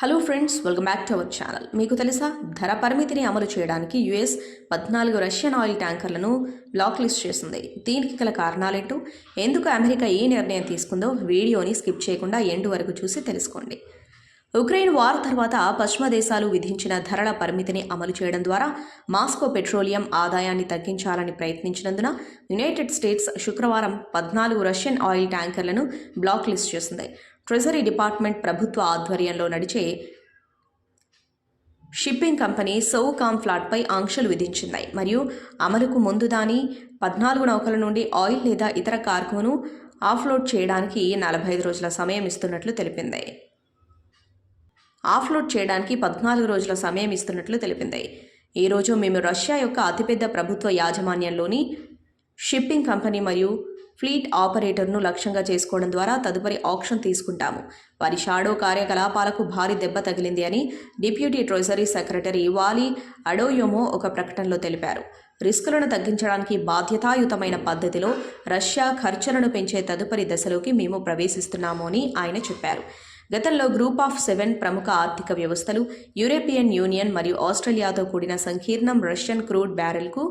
Hello friends welcome back to our channel మీకు తెలుసా? ధర పరిమితిని అమలు చేయడానికి యుఎస్ పద్నాలుగు రష్యన్ ఆయిల్ ట్యాంకర్లను బ్లాక్ లిస్ట్ చేసింది. దీనికి గల కారణాలేంటో ఎందుకు అమెరికా ఏ నిర్ణయం తీసుకుందో వీడియోని స్కిప్ చేయకుండా ఎండ్ వరకు చూసి తెలుసుకోండి. ఉక్రెయిన్ వార్ తర్వాత పశ్చిమ దేశాలు విధించిన ధరల పరిమితిని అమలు చేయడం ద్వారా మాస్కో పెట్రోలియం ఆదాయాన్ని తగ్గించాలని ప్రయత్నించినందున యునైటెడ్ స్టేట్స్ శుక్రవారం పద్నాలుగు రష్యన్ ఆయిల్ ట్యాంకర్లను బ్లాక్ లిస్ట్ చేసింది. ట్రెజరీ డిపార్ట్మెంట్ ప్రభుత్వ ఆధ్వర్యంలో నడిచే షిప్పింగ్ కంపెనీ సౌకామ్ ఫ్లాట్పై ఆంక్షలు విధించింది. మరియు అమలుకు ముందు దాని పద్నాలుగు నౌకల నుండి ఆయిల్ లేదా ఇతర కార్గోను ఆఫ్లోడ్ చేయడానికి నలభై ఐదు రోజుల సమయం ఇస్తున్నట్లు తెలిపింది. ఆఫ్లోడ్ చేయడానికి పద్నాలుగు రోజుల సమయం ఇస్తున్నట్లు తెలిపింది. ఈరోజు మేము రష్యా యొక్క అతిపెద్ద ప్రభుత్వ యాజమాన్యంలోని షిప్పింగ్ కంపెనీ మరియు ఫ్లీట్ ఆపరేటర్ను లక్ష్యంగా చేసుకోవడం ద్వారా తదుపరి ఆప్షన్ తీసుకుంటాము. వారి షాడో కార్యకలాపాలకు భారీ దెబ్బ తగిలింది అని deputy treasury secretary Wally Adeyemo ఒక ప్రకటనలో తెలిపారు. రిస్కులను తగ్గించడానికి బాధ్యతాయుతమైన పద్ధతిలో రష్యా ఖర్చులను పెంచే తదుపరి దశలోకి మేము ప్రవేశిస్తున్నాము అని ఆయన చెప్పారు. గతంలో గ్రూప్ ఆఫ్ సెవెన్ ప్రముఖ ఆర్థిక వ్యవస్థలు యూరోపియన్ యూనియన్ మరియు ఆస్ట్రేలియాతో కూడిన సంకీర్ణం రష్యన్ క్రూడ్ బ్యారెల్కు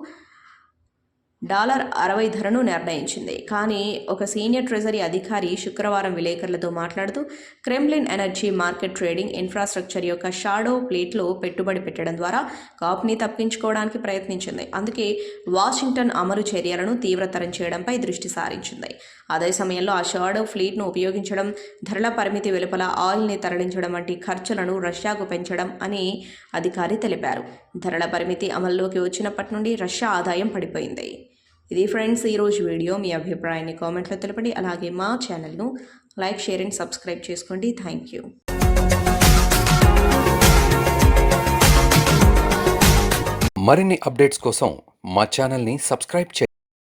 డాలర్ అరవై ధరను నిర్ణయించింది. కానీ ఒక సీనియర్ ట్రెజరీ అధికారి శుక్రవారం విలేకరులతో మాట్లాడుతూ Kremlin energy market trading infrastructure యొక్క షాడో ప్లేట్లో పెట్టుబడి పెట్టడం ద్వారా కాప్ని తప్పించుకోవడానికి ప్రయత్నించింది. అందుకే వాషింగ్టన్ అమలు చర్యలను తీవ్రతరం చేయడంపై దృష్టి సారించింది. అదే సమయంలో ఆ షాడో ఫ్లీట్ను ఉపయోగించడం ధరల పరిమితి వెలుపల ఆయిల్ని తరలించడం వంటి ఖర్చులను రష్యాకు పెంచడం అని అధికారి తెలిపారు. ధరల పరిమితి అమల్లోకి వచ్చినప్పటి నుండి రష్యా ఆదాయం పడిపోయింది. ఇది ఫ్రెండ్స్ ఈరోజు వీడియో మీ అభిప్రాయాన్ని కామెంట్లో తెలపండి. అలాగే మా ఛానల్ను లైక్ షేర్ అండ్ సబ్స్క్రైబ్ చేసుకోండి. థ్యాంక్ యూ మరిన్ని అప్డేట్స్ కోసం మా ఛానల్ని సబ్స్క్రైబ్ చేయండి.